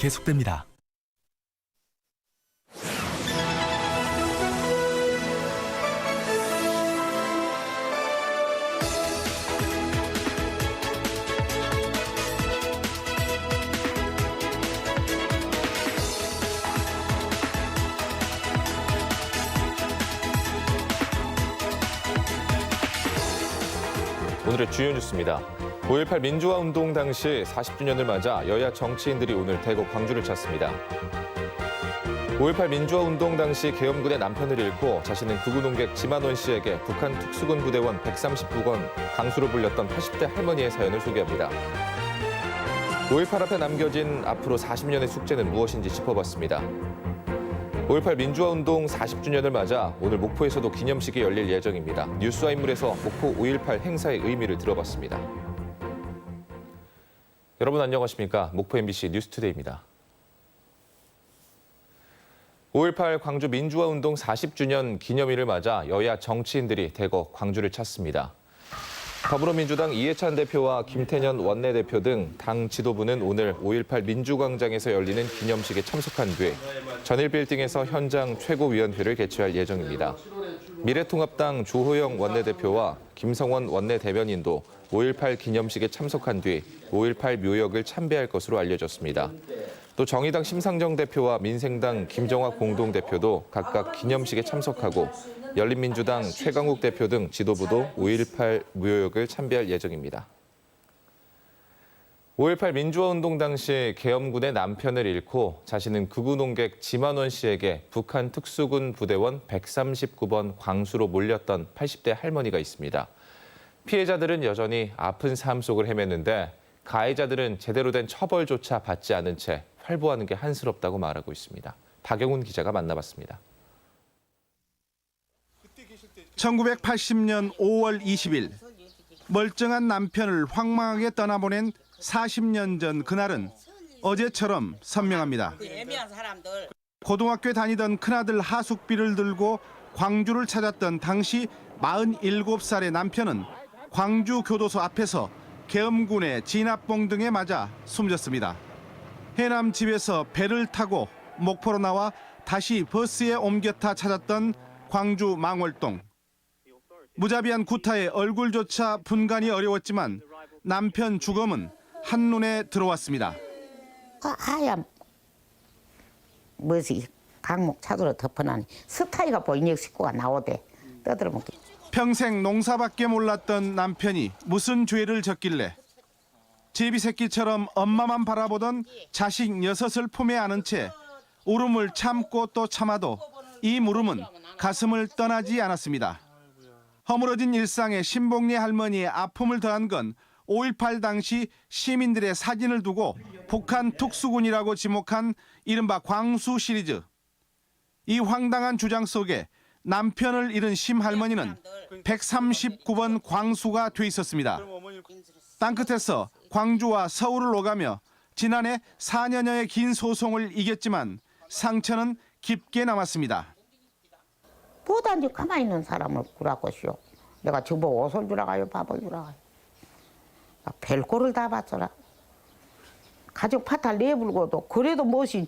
계속됩니다. 오늘의 주요 뉴스입니다. 5.18 민주화 운동 당시 40주년을 맞아 여야 정치인들이 오늘 대구 광주를 찾습니다. 5.18 민주화 운동 당시 계엄군의 남편을 잃고 자신은 극우 농객 지만원 씨에게 북한 특수군 부대원 139건 강수로 불렸던 80대 할머니의 사연을 소개합니다. 5.18 앞에 남겨진 앞으로 40년의 숙제는 무엇인지 짚어봤습니다. 5.18 민주화 운동 40주년을 맞아 오늘 목포에서도 기념식이 열릴 예정입니다. 뉴스와 인물에서 목포 5.18 행사의 의미를 들어봤습니다. 여러분 안녕하십니까? 목포 MBC 뉴스투데이입니다. 5.18 광주 민주화 운동 40주년 기념일을 맞아 여야 정치인들이 대거 광주를 찾습니다. 더불어민주당 이해찬 대표와 김태년 원내대표 등 당 지도부는 오늘 5.18 민주광장에서 열리는 기념식에 참석한 뒤 전일빌딩에서 현장 최고위원회를 개최할 예정입니다. 미래통합당 조호영 원내대표와 김성원 원내대변인도 5.18 기념식에 참석한 뒤 5.18 묘역을 참배할 것으로 알려졌습니다. 또 정의당 심상정 대표와 민생당 김정화 공동대표도 각각 기념식에 참석하고 열린민주당 최강욱 대표 등 지도부도 5.18 묘역을 참배할 예정입니다. 5.18 민주화 운동 당시 계엄군의 남편을 잃고 자신은 극우 농객 지만원 씨에게 북한 특수군 부대원 139번 광수로 몰렸던 80대 할머니가 있습니다. 피해자들은 여전히 아픈 삶 속을 헤맸는데 가해자들은 제대로 된 처벌조차 받지 않은 채 활보하는 게 한스럽다고 말하고 있습니다. 박영훈 기자가 만나봤습니다. 1980년 5월 20일 멀쩡한 남편을 황망하게 떠나보낸 40년 전 그날은 어제처럼 선명합니다. 고등학교에 다니던 큰아들 하숙비를 들고 광주를 찾았던 당시 47살의 남편은 광주 교도소 앞에서 계엄군의 진압봉 등에 맞아 숨졌습니다. 해남 집에서 배를 타고 목포로 나와 다시 버스에 옮겨 타 찾았던 광주 망월동. 무자비한 구타에 얼굴조차 분간이 어려웠지만 남편 죽음은 한눈에 들어왔습니다. 그 하얀 뭐지 강목 차도로 덮어놨니 스타이가 보이니 식구가 나오대 떠들어먹기 평생 농사밖에 몰랐던 남편이 무슨 죄를 졌길래 제비 새끼처럼 엄마만 바라보던 자식 여섯을 품에 안은 채 울음을 참고 또 참아도 이 물음은 가슴을 떠나지 않았습니다. 허물어진 일상에 신봉리 할머니의 아픔을 더한 건 5.18 당시 시민들의 사진을 두고 북한 특수군이라고 지목한 이른바 광수 시리즈. 이 황당한 주장 속에 남편을 잃은 심 할머니는 139번 광수가 돼 있었습니다. 땅끝에서 광주와 서울을 오가며 지난해 4년여의 긴 소송을 이겼지만 상처는 깊게 남았습니다. 보단지 가만히 있는 사람을 구라고시오 내가 저보고 옷을 주라가요 밥을 주라가요 나 별꼴을 다 봤더라 가족 파탈 내불고도 그래도 무엇이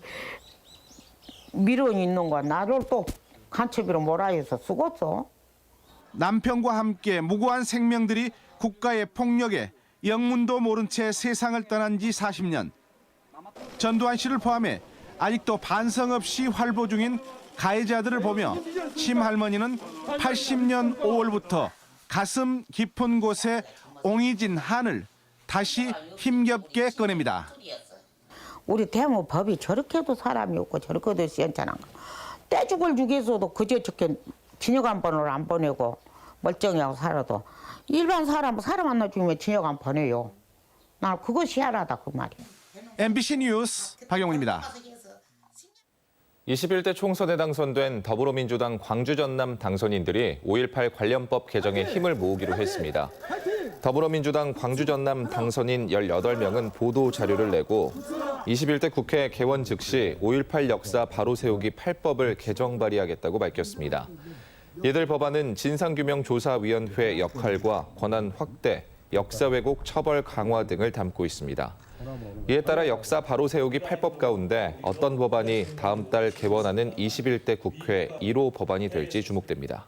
미련이 있는 거야 나를 또 간첩이로 몰아해서 쓰고서 남편과 함께 무고한 생명들이 국가의 폭력에 영문도 모른 채 세상을 떠난 지 40년. 전두환 씨를 포함해 아직도 반성 없이 활보 중인 가해자들을 보며 심 할머니는 80년 5월부터 가슴 깊은 곳에 옹이진 한을 다시 힘겹게 꺼냅니다. 우리 대모 법이 저렇게도 사람이 없고 저렇게도 시원찮은 거. 떼죽을 죽여서도 그저 저렇게 진역 한 번을 안 보내고 멀쩡하고 살아도 일반 사람 사람 하나 죽으면 진역 안 보내요. 난 그것이 희한하다 그 말이야. MBC 뉴스 박영훈입니다. 21대 총선에 당선된 더불어민주당 광주 전남 당선인들이 5.18 관련법 개정에 힘을 모으기로 했습니다. 더불어민주당 광주 전남 당선인 18명은 보도 자료를 내고 21대 국회 개원 즉시 5.18 역사 바로 세우기 8법을 개정 발의하겠다고 밝혔습니다. 이들 법안은 진상규명조사위원회 역할과 권한 확대, 역사 왜곡 처벌 강화 등을 담고 있습니다. 이에 따라 역사 바로 세우기 8법 가운데 어떤 법안이 다음 달 개원하는 21대 국회 1호 법안이 될지 주목됩니다.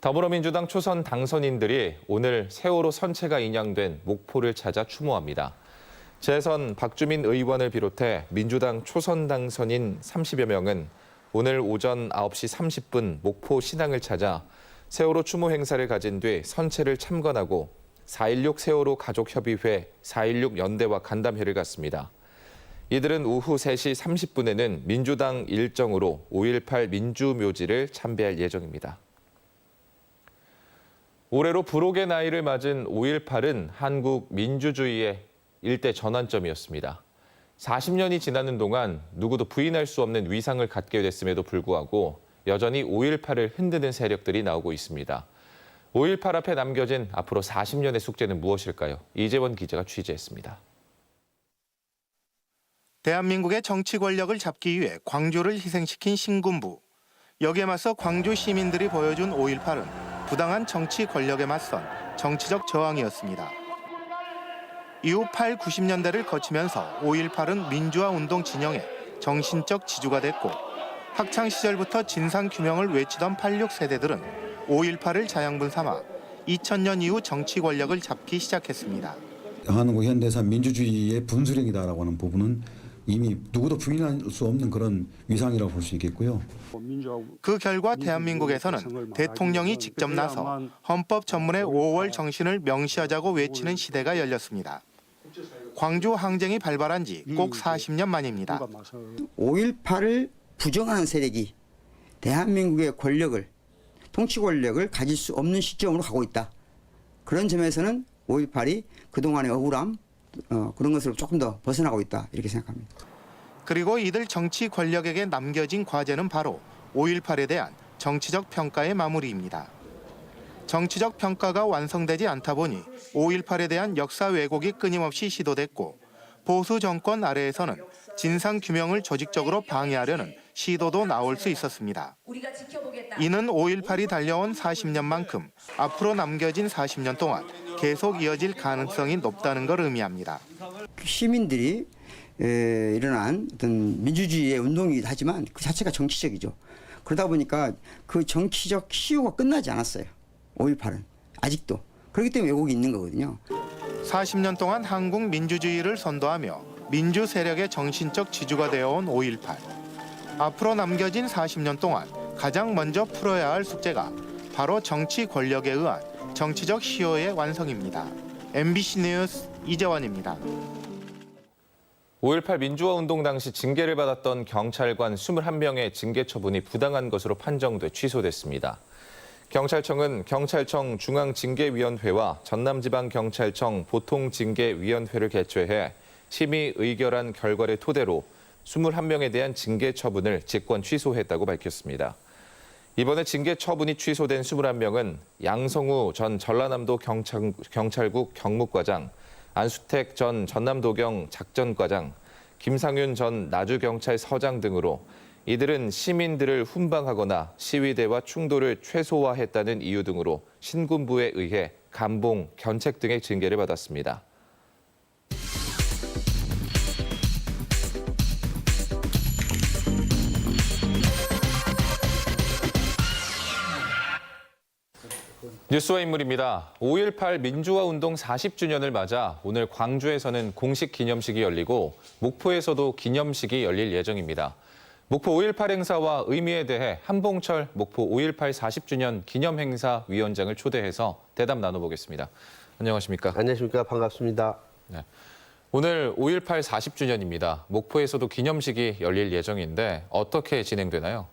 더불어민주당 초선 당선인들이 오늘 세월호 선체가 인양된 목포를 찾아 추모합니다. 재선 박주민 의원을 비롯해 민주당 초선 당선인 30여 명은 오늘 오전 9시 30분 목포 신항을 찾아 세월호 추모 행사를 가진 뒤 선체를 참관하고 4.16 세월호 가족협의회 4.16 연대와 간담회를 갖습니다. 이들은 오후 3시 30분에는 민주당 일정으로 5.18 민주묘지를 참배할 예정입니다. 올해로 불혹의 나이를 맞은 5.18은 한국 민주주의의 일대 전환점이었습니다. 40년이 지나는 동안 누구도 부인할 수 없는 위상을 갖게 됐음에도 불구하고 여전히 5.18을 흔드는 세력들이 나오고 있습니다. 5.18 앞에 남겨진 앞으로 40년의 숙제는 무엇일까요? 이재원 기자가 취재했습니다. 대한민국의 정치 권력을 잡기 위해 광주를 희생시킨 신군부. 여기에 맞서 광주 시민들이 보여준 5.18은 부당한 정치 권력에 맞선 정치적 저항이었습니다. 이후 8, 90년대를 거치면서 5.18은 민주화 운동 진영의 정신적 지주가 됐고 학창 시절부터 진상 규명을 외치던 86 세대들은 5.18을 자양분 삼아 2000년 이후 정치 권력을 잡기 시작했습니다. 한국 현대사 민주주의의 분수령이다라고 하는 부분은 이미 누구도 부인할 수 없는 그런 위상이라고 볼 수 있겠고요. 그 결과 대한민국에서는 대통령이 직접 나서 헌법 전문의 5월 정신을 명시하자고 외치는 시대가 열렸습니다. 광주 항쟁이 발발한 지 꼭 40년 만입니다. 5.18을 부정하는 세력이 대한민국의 권력을 통치 권력을 가질 수 없는 시점으로 가고 있다. 그런 점에서는 5.18이 그동안의 억울함 어, 그런 것으로 조금 더 벗어나고 있다 이렇게 생각합니다. 그리고 이들 정치 권력에게 남겨진 과제는 바로 5.18에 대한 정치적 평가의 마무리입니다. 정치적 평가가 완성되지 않다 보니 5.18에 대한 역사 왜곡이 끊임없이 시도됐고 보수 정권 아래에서는 진상 규명을 조직적으로 방해하려는 시도도 나올 수 있었습니다. 이는 5.18이 달려온 40년만큼 앞으로 남겨진 40년 동안 계속 이어질 가능성이 높다는 걸 의미합니다. 시민들이 에, 일어난 어떤 민주주의의 운동이기도 하지만 그 자체가 정치적이죠. 그러다 보니까 그 정치적 시효가 끝나지 않았어요. 5.18은 아직도 그렇기 때문에 왜곡이 있는 거거든요. 40년 동안 한국 민주주의를 선도하며 민주 세력의 정신적 지주가 되어온 5.18. 앞으로 남겨진 40년 동안 가장 먼저 풀어야 할 숙제가 바로 정치 권력에 의한 정치적 시효의 완성입니다. MBC 뉴스 이재원입니다. 5.18 민주화 운동 당시 징계를 받았던 경찰관 21명의 징계 처분이 부당한 것으로 판정돼 취소됐습니다. 경찰청은 경찰청 중앙징계위원회와 전남지방경찰청 보통징계위원회를 개최해 심의 의결한 결과를 토대로 21명에 대한 징계 처분을 직권 취소했다고 밝혔습니다. 이번에 징계 처분이 취소된 21명은 양성우 전 전라남도 경찰, 경찰 국 경무과장, 안수택 전 전남도경 작전과장, 김상윤 전 나주경찰서장 등으로 이들은 시민들을 훈방하거나 시위대와 충돌을 최소화했다는 이유 등으로 신군부에 의해 감봉, 견책 등의 징계를 받았습니다. 뉴스와 인물입니다. 5.18 민주화 운동 40주년을 맞아 오늘 광주에서는 공식 기념식이 열리고 목포에서도 기념식이 열릴 예정입니다. 목포 5.18 행사와 의미에 대해 한봉철 목포 5.18 40주년 기념행사 위원장을 초대해서 대담 나눠보겠습니다. 안녕하십니까? 안녕하십니까 반갑습니다. 네. 오늘 5.18 40주년입니다. 목포에서도 기념식이 열릴 예정인데 어떻게 진행되나요?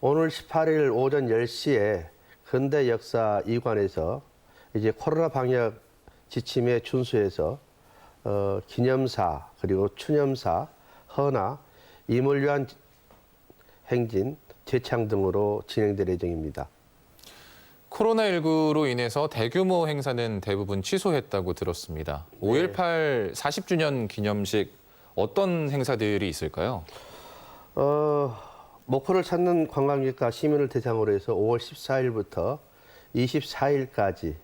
오늘 18일 오전 10시에 근대 역사 이관에서 이제 코로나 방역 지침에 준수해서 어, 기념사 그리고 추념사 헌화 이물류한 행진 제창 등으로 진행될 예정입니다. 코로나19로 인해서 대규모 행사는 대부분 취소했다고 들었습니다. 5.18 40주년 기념식 어떤 행사들이 있을까요? 어, 목포를 찾는 관광객과 시민을 대상으로 해서 5월 14일부터 24일까지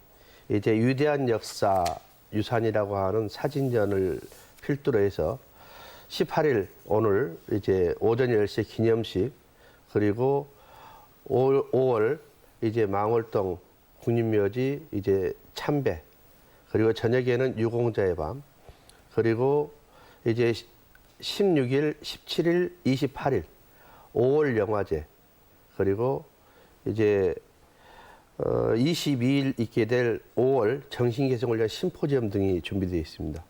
이제 위대한 역사 유산이라고 하는 사진전을 필두로 해서 18일 오늘 이제 오전 10시 기념식 그리고 5월, 5월 이제 망월동 국립묘지 이제 참배 그리고 저녁에는 유공자의 밤 그리고 이제 16일, 17일, 28일 5월 영화제 그리고 이제 어, 22일 있게 될 5월 정신 개성을 위한 심포지엄 등이 준비되어 있습니다.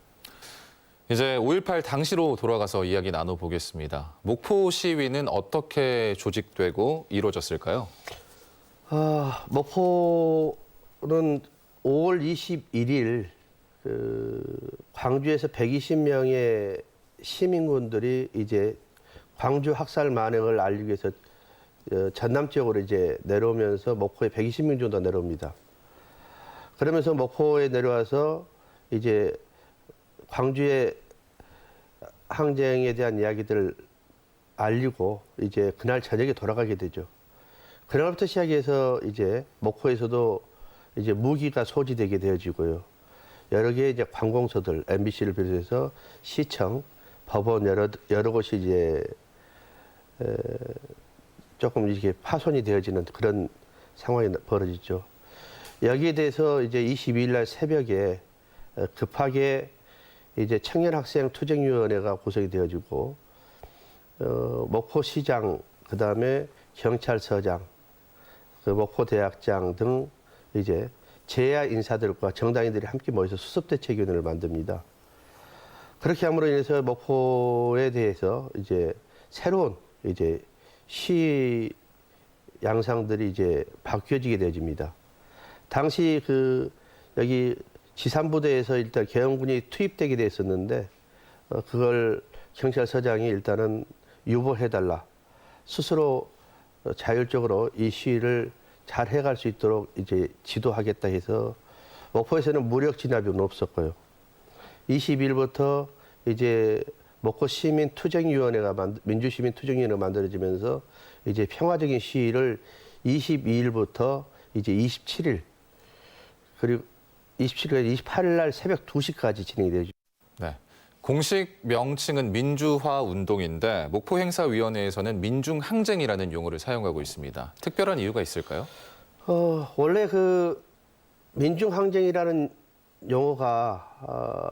이제 5.18 당시로 돌아가서 이야기 나눠보겠습니다. 목포 시위는 어떻게 조직되고 이루어졌을까요? 아, 목포는 5월 21일 그 광주에서 120명의 시민군들이 이제 광주 학살 만행을 알리기 위해서 어, 전남 지역으로 이제 내려오면서 목포에 120명 정도 내려옵니다. 그러면서 목포에 내려와서 이제 광주의 항쟁에 대한 이야기들을 알리고 이제 그날 저녁에 돌아가게 되죠. 그날부터 시작해서 이제 목포에서도 이제 무기가 소지되게 되어지고요. 여러 개의 이제 관공서들, MBC를 비롯해서 시청, 법원 여러 여러 곳이 이제 에, 조금 이렇게 파손이 되어지는 그런 상황이 벌어지죠. 여기에 대해서 이제 22일 날 새벽에 어, 급하게 이제 청년학생 투쟁위원회가 구성이 되어지고 어, 목포시장 그다음에 경찰서장 그 목포대학장 등 이제 제야 인사들과 정당인들이 함께 모여서 수습대책위원회를 만듭니다. 그렇게 함으로 인해서 목포에 대해서 이제 새로운 이제 시 양상들이 이제 바뀌어지게 되어집니다. 당시 그 여기 지산부대에서 일단 계엄군이 투입되게 됐었는데 어, 그걸 경찰서장이 일단은 유보해달라 스스로 어, 자율적으로 이 시위를 잘 해갈 수 있도록 이제 지도하겠다 해서 목포에서는 무력 진압은 없었고요. 22일부터 이제 목포 시민 투쟁위원회가 만- 민주 시민 투쟁위원회가 만들어지면서 이제 평화적인 시위를 22일부터 이제 27일 그리고 27일, 28일 날 새벽 2시까지 진행이 되죠. 네. 공식 명칭은 민주화 운동인데 목포 행사 위원회에서는 민중 항쟁이라는 용어를 사용하고 있습니다. 특별한 이유가 있을까요? 어, 원래 그 민중 항쟁이라는 용어가 어,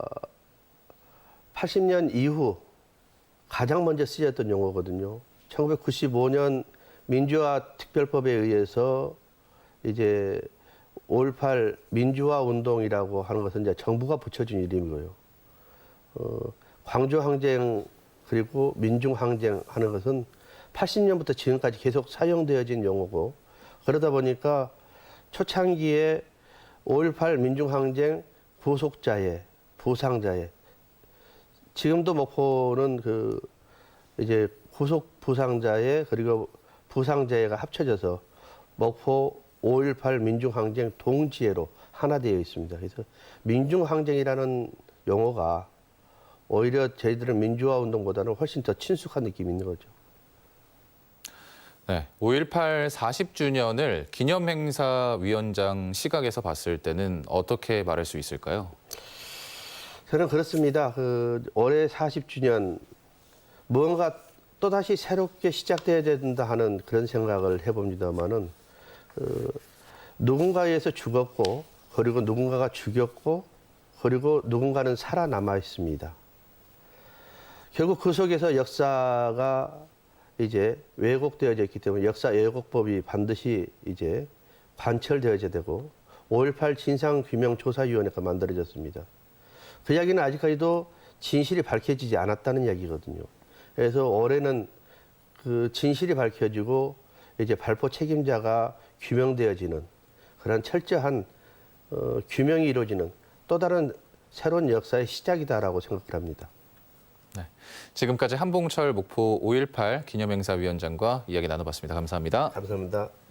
80년 이후 가장 먼저 쓰였던 용어거든요. 1995년 민주화 특별법에 의해서 이제 5.18 민주화 운동이라고 하는 것은 이제 정부가 붙여준 이름이고요. 어, 광주 항쟁 그리고 민중 항쟁 하는 것은 80년부터 지금까지 계속 사용되어진 용어고 그러다 보니까 초창기에 5.18 민중 항쟁 구속자의 부상자의 지금도 목포는 그 이제 구속 부상자의 그리고 부상자회가 합쳐져서 목포 5.18 민중항쟁 동지회로 하나 되어 있습니다. 그래서 민중항쟁이라는 용어가 오히려 저희들은 민주화 운동보다는 훨씬 더 친숙한 느낌이 있는 거죠. 네. 5.18 40주년을 기념행사 위원장 시각에서 봤을 때는 어떻게 말할 수 있을까요? 저는 그렇습니다. 그 올해 40주년 뭔가 또 다시 새롭게 시작돼야 된다 하는 그런 생각을 해봅니다만은 그 누군가에 의해서 죽었고 그리고 누군가가 죽였고 그리고 누군가는 살아남아 있습니다. 결국 그 속에서 역사가 이제 왜곡되어져 있기 때문에 역사 왜곡법이 반드시 이제 관철되어야 되고 5.18 진상규명조사위원회가 만들어졌습니다. 그 이야기는 아직까지도 진실이 밝혀지지 않았다는 이야기거든요. 그래서 올해는 그 진실이 밝혀지고 이제 발포 책임자가 규명되어지는 그런 철저한 어, 규명이 이루어지는 또 다른 새로운 역사의 시작이다라고 생각을 합니다. 네. 지금까지 한봉철 목포 5.18 기념행사위원장과 이야기 나눠봤습니다. 감사합니다. 감사합니다.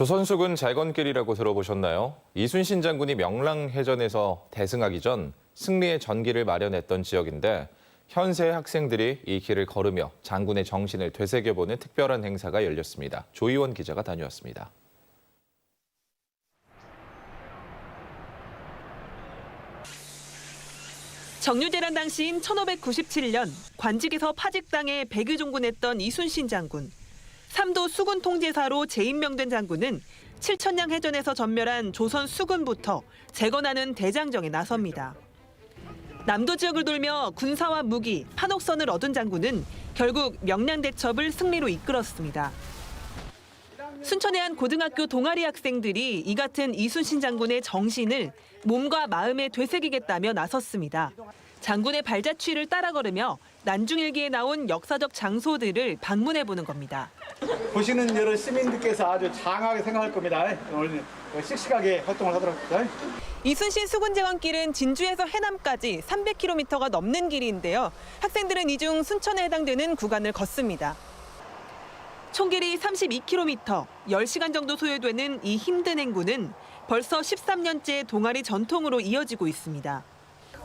조선숙은 잘건길이라고 들어보셨나요? 이순신 장군이 명랑해전에서 대승하기 전 승리의 전기를 마련했던 지역인데 현세의 학생들이 이 길을 걸으며 장군의 정신을 되새겨보는 특별한 행사가 열렸습니다. 조희원 기자가 다녀왔습니다. 정유재란 당시인 1597년 관직에서 파직당해 백의종군했던 이순신 장군. 삼도 수군 통제사로 재임명된 장군은 7천량 해전에서 전멸한 조선 수군부터 재건하는 대장정에 나섭니다. 남도 지역을 돌며 군사와 무기, 판옥선을 얻은 장군은 결국 명량 대첩을 승리로 이끌었습니다. 순천의 한 고등학교 동아리 학생들이 이 같은 이순신 장군의 정신을 몸과 마음에 되새기겠다며 나섰습니다. 장군의 발자취를 따라 걸으며 난중일기에 나온 역사적 장소들을 방문해 보는 겁니다. 보시는 여러 시민들께서 아주 장하게 생각할 겁니다. 오늘 씩씩하게 활동을 하도록 합니다. 이순신 수군제왕길은 진주에서 해남까지 300km가 넘는 길인데요. 학생들은 이 중 순천에 해당되는 구간을 걷습니다. 총길이 32km, 10시간 정도 소요되는 이 힘든 행군은 벌써 13년째 동아리 전통으로 이어지고 있습니다.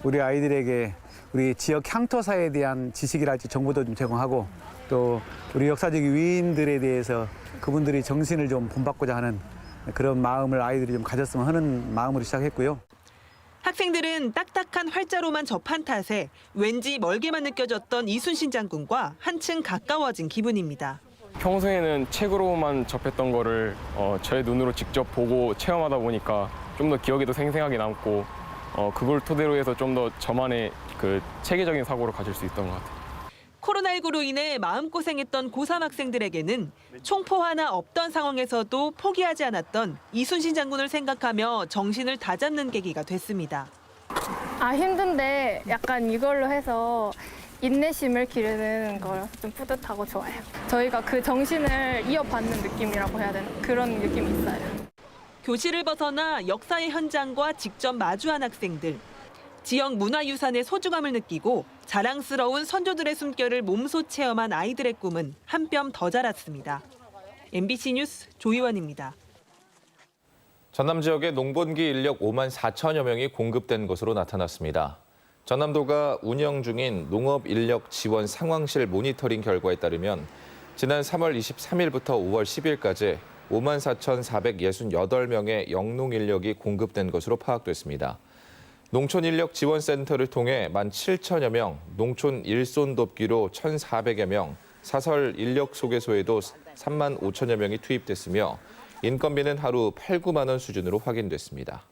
우리 아이들에게 우리 지역 향토사에 대한 지식이랄지 정보도 좀 제공하고 또 우리 역사적 위인들에 대해서 그분들이 정신을 좀 본받고자 하는 그런 마음을 아이들이 좀 가졌으면 하는 마음으로 시작했고요. 학생들은 딱딱한 활자로만 접한 탓에 왠지 멀게만 느껴졌던 이순신 장군과 한층 가까워진 기분입니다. 평소에는 책으로만 접했던 거를 어, 저의 눈으로 직접 보고 체험하다 보니까 좀 더 기억에도 생생하게 남고 어, 그걸 토대로 해서 좀 더 저만의 그 체계적인 사고를 가질 수 있던 것 같아요. 코로나19로 인해 마음고생했던 고3 학생들에게는 총포 하나 없던 상황에서도 포기하지 않았던 이순신 장군을 생각하며 정신을 다잡는 계기가 됐습니다. 아 힘든데 약간 이걸로 해서 인내심을 기르는 걸좀 뿌듯하고 좋아요. 저희가 그 정신을 이어받는 느낌이라고 해야 되나 그런 느낌이 있어요. 교실을 벗어나 역사의 현장과 직접 마주한 학생들. 지역 문화유산의 소중함을 느끼고 자랑스러운 선조들의 숨결을 몸소 체험한 아이들의 꿈은 한 뼘 더 자랐습니다. MBC 뉴스 조희원입니다. 전남 지역에 농번기 인력 5만 4천여 명이 공급된 것으로 나타났습니다. 전남도가 운영 중인 농업 인력 지원 상황실 모니터링 결과에 따르면 지난 3월 23일부터 5월 10일까지 5만 4,468명의 영농 인력이 공급된 것으로 파악됐습니다. 농촌 인력 지원센터를 통해 1만 7천여 명, 농촌 일손 돕기로 1,400여 명, 사설 인력 소개소에도 3만 5천여 명이 투입됐으며 인건비는 하루 8, 9만 원 수준으로 확인됐습니다.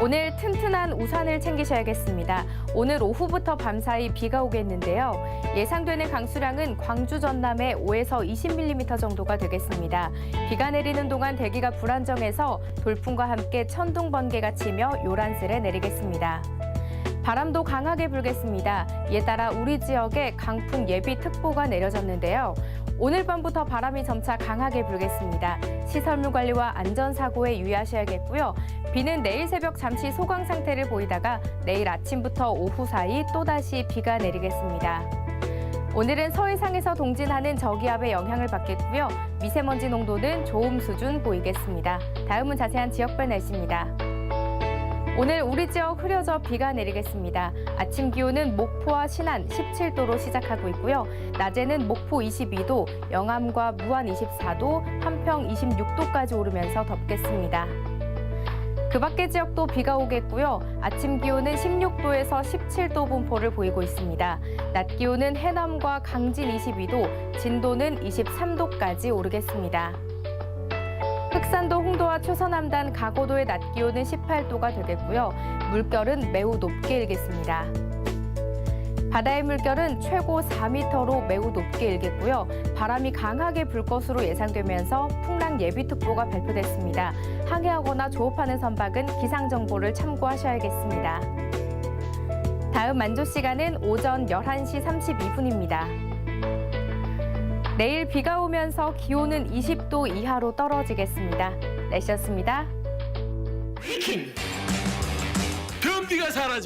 오늘 튼튼한 우산을 챙기셔야겠습니다. 오늘 오후부터 밤사이 비가 오겠는데요. 예상되는 강수량은 광주 전남에 5에서 20mm 정도가 되겠습니다. 비가 내리는 동안 대기가 불안정해서 돌풍과 함께 천둥 번개가 치며 요란스레 내리겠습니다. 바람도 강하게 불겠습니다. 이에 따라 우리 지역에 강풍 예비 특보가 내려졌는데요. 오늘 밤부터 바람이 점차 강하게 불겠습니다. 시설물 관리와 안전사고에 유의하셔야겠고요. 비는 내일 새벽 잠시 소강 상태를 보이다가 내일 아침부터 오후 사이 또다시 비가 내리겠습니다. 오늘은 서해상에서 동진하는 저기압의 영향을 받겠고요. 미세먼지 농도는 좋음 수준 보이겠습니다. 다음은 자세한 지역별 날씨입니다. 오늘 우리 지역 흐려져 비가 내리겠습니다. 아침 기온은 목포와 신안 17도로 시작하고 있고요. 낮에는 목포 22도, 영암과 무안 24도, 한평 26도까지 오르면서 덥겠습니다. 그 밖의 지역도 비가 오겠고요. 아침 기온은 16도에서 17도 분포를 보이고 있습니다. 낮 기온은 해남과 강진 22도, 진도는 23도까지 오르겠습니다. 흑산도 홍도와 초서남단 가고도의 낮 기온은 18도가 되겠고요. 물결은 매우 높게 일겠습니다. 바다의 물결은 최고 4m로 매우 높게 일겠고요. 바람이 강하게 불 것으로 예상되면서 풍랑 예비특보가 발표됐습니다. 항해하거나 조업하는 선박은 기상 정보를 참고하셔야겠습니다. 다음 만조 시간은 오전 11시 32분입니다. 내일 비가 오면서 기온은 20도 이하로 떨어지겠습니다. 날씨였습니다. 변비가 사라지고